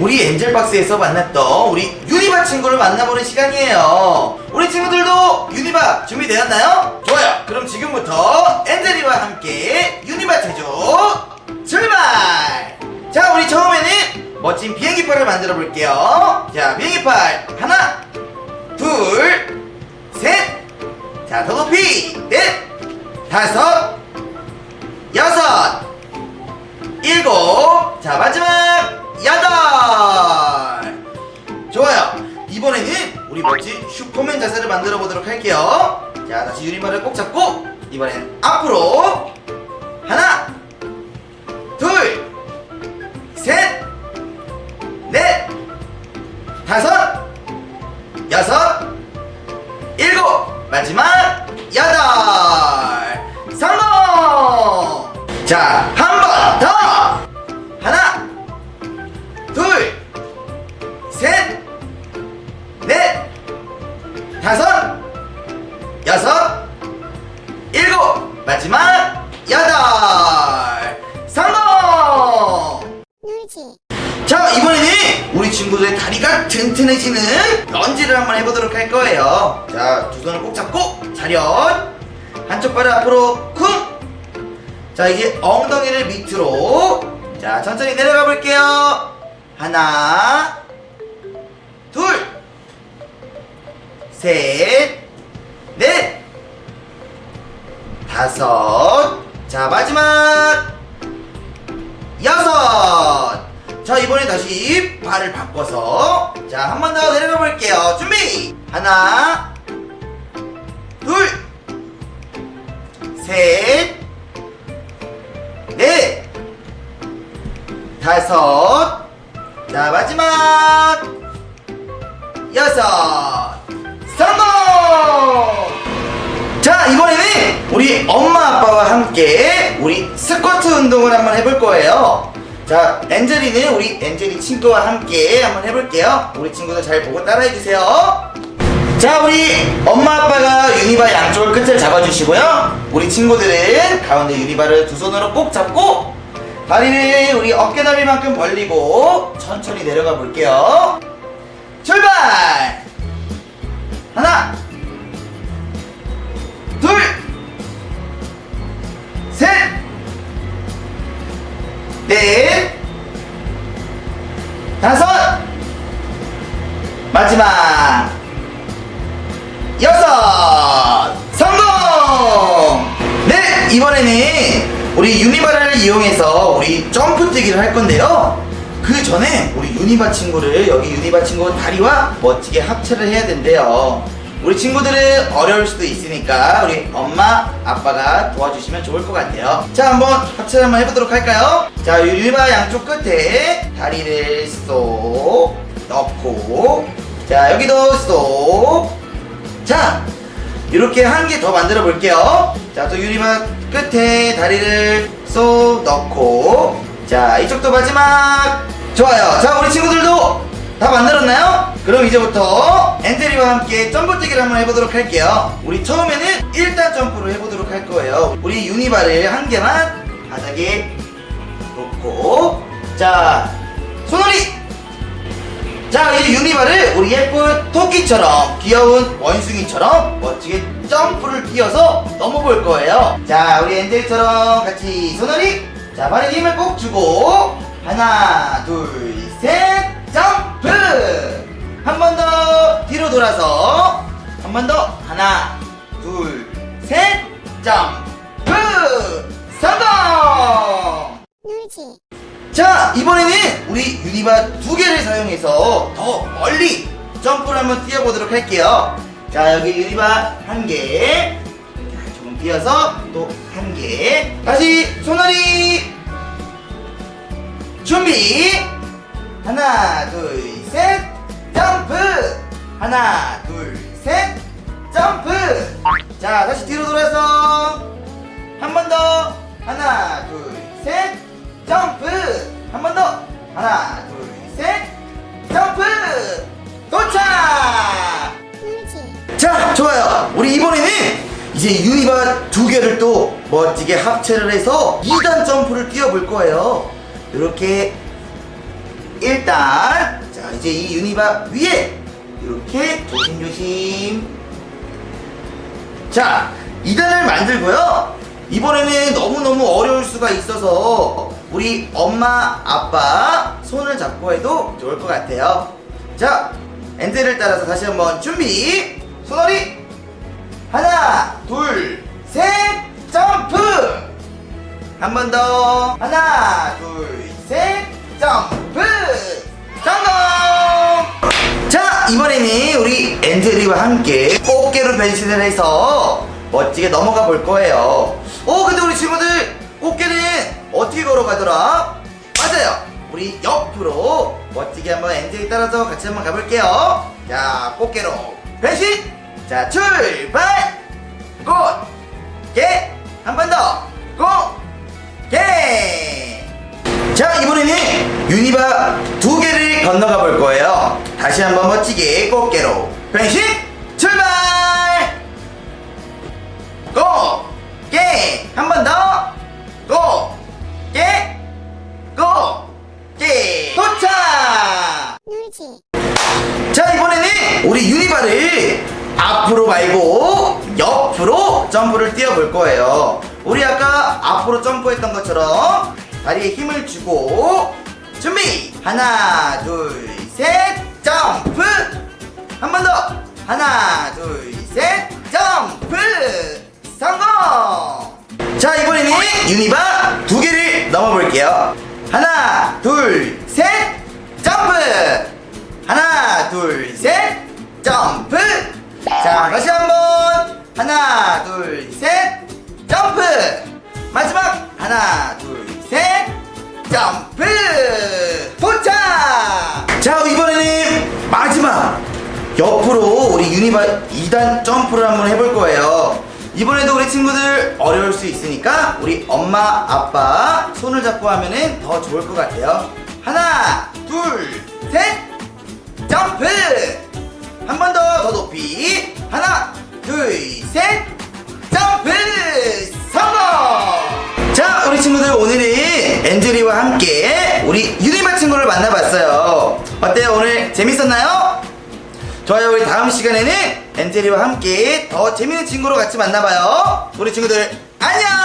우리 엔젤박스에서 만났던 우리 유니바 친구를 만나보는 시간이에요. 우리 친구들도 유니바 준비되었나요? 좋아요. 그럼 지금부터 엔젤이와 함께 유니바 체조 출발! 자, 우리 처음에는 멋진 비행기팔을 만들어 볼게요. 자, 비행기팔 하나, 둘, 셋. 자, 더 높이 넷, 다섯, 여섯, 일곱. 자, 마지막 여덟. 좋아요. 이번에는 우리 멋진 슈퍼맨 자세를 만들어 보도록 할게요. 자, 다시 유리말을 꼭 잡고 이번엔 앞으로 하나, 둘, 셋, 넷, 다섯, 여섯, 일곱, 마지막 여덟, 마지막 여덟, 성공! 놀지. 자 이번에는 우리 친구들의 다리가 튼튼해지는 런지를 한번 해보도록 할 거예요. 자 두 손을 꼭 잡고 차렷 한쪽 발을 앞으로 쿵자 이제 엉덩이를 밑으로. 자 천천히 내려가 볼게요. 하나 둘셋 다섯. 자 마지막. 여섯. 자 이번에 다시 발을 바꿔서 자 한 번 더 내려가 볼게요. 준비. 하나 둘 셋 넷 다섯. 자 마지막. 여섯 우리 엄마 아빠와 함께 우리 스쿼트 운동을 한번 해볼 거예요. 자 엔젤이는 우리 엔젤이 친구와 함께 한번 해볼게요. 우리 친구들 잘 보고 따라해주세요. 자 우리 엄마 아빠가 유니바 양쪽을 끝을 잡아주시고요. 우리 친구들은 가운데 유니바를 두 손으로 꼭 잡고 다리를 우리 어깨 넓이만큼 벌리고 천천히 내려가 볼게요. 출발! 하나 이번에는 우리 유니바를 이용해서 우리 점프 뛰기를 할 건데요. 그 전에 우리 유니바 친구를 여기 유니바 친구 다리와 멋지게 합체를 해야 된대요. 우리 친구들은 어려울 수도 있으니까 우리 엄마 아빠가 도와주시면 좋을 것 같아요. 자 한번 합체를 한번 해보도록 할까요? 자 유니바 양쪽 끝에 다리를 쏙 넣고 자 여기도 쏙 자, 이렇게 한 개 더 만들어 볼게요. 자, 또 유리막 끝에 다리를 쏙 넣고, 자, 이쪽도 마지막. 좋아요. 자, 우리 친구들도 다 만들었나요? 그럼 이제부터 엔젤이와 함께 점프뛰기를 한번 해보도록 할게요. 우리 처음에는 1단 점프를 해보도록 할 거예요. 우리 유니바를 한 개만 바닥에 놓고, 자, 손놀이! 자 이제 유니바를 우리 예쁜 토끼처럼 귀여운 원숭이처럼 멋지게 점프를 뛰어서 넘어볼 거예요. 자 우리 엔젤처럼 같이 손놀이 자 발에 힘을 꼭 주고 하나 둘 셋 점프! 한 번 더 뒤로 돌아서 한 번 더 하나 둘 셋 점프! 성공! 놀지 자 이번에는 우리 유니바 두 개를 사용해서 더 멀리 점프를 한번 뛰어보도록 할게요. 자 여기 유니바 한개. 조금 뛰어서 또 한개. 다시 손놀이! 준비! 하나 둘 셋 점프! 하나 둘 셋 점프! 자 다시 뒤로 돌아서 한 번 더. 하나 둘 셋 점프! 한 번 더! 하나 둘 셋! 점프! 도착! 자 좋아요. 우리 이번에는 이제 유니바 두 개를 또 멋지게 합체를 해서 2단 점프를 뛰어볼 거예요. 이렇게 일단 자 이제 이 유니바 위에 이렇게 조심조심. 자 2단을 만들고요. 이번에는 너무너무 어려울 수가 있어서 우리 엄마 아빠 손을 잡고 해도 좋을 것 같아요. 자 엔드를 따라서 다시 한번 준비 손놀이 하나 둘 셋 점프! 한 번 더. 하나 둘 셋 점프! 성공! 자 이번에는 우리 엔젤리와 함께 꽃게로 변신을 해서 멋지게 넘어가 볼 거예요. 어 근데 우리 친구들 꽃게는 어떻게 걸어가더라? 맞아요. 우리 옆으로 멋지게 한번 엔젤리 따라서 같이 한번 가볼게요. 자 꽃게로 변신! 자 출발! 꽃 게 한 번 더! 꽃 게 자 이번에는 유니바 두 개를 건너가 볼 거예요. 다시 한번 멋지게 꽃게로 변신! 출발! 꽃 게 한 번 더 자 이번에는 우리 유니바를 앞으로 말고 옆으로 점프를 뛰어 볼 거예요. 우리 아까 앞으로 점프했던 것처럼 다리에 힘을 주고 준비! 하나 둘 셋 점프! 한 번 더! 하나 둘 셋 점프! 성공! 자 이번에는 유니바 두 개를 넘어 볼게요. 하나 둘 둘 셋 점프! 자 다시 한 번. 하나 둘 셋 점프! 마지막! 하나 둘 셋 점프! 도착! 자 이번에는 마지막! 옆으로 우리 유니바 2단 점프를 한번 해볼 거예요. 이번에도 우리 친구들 어려울 수 있으니까 우리 엄마 아빠 손을 잡고 하면은 더 좋을 것 같아요. 하나 둘 셋 함께 우리 유니바 친구를 만나봤어요. 어때요? 오늘 재밌었나요? 좋아요. 우리 다음 시간에는 엔젤리와 함께 더 재밌는 친구로 같이 만나봐요. 우리 친구들 안녕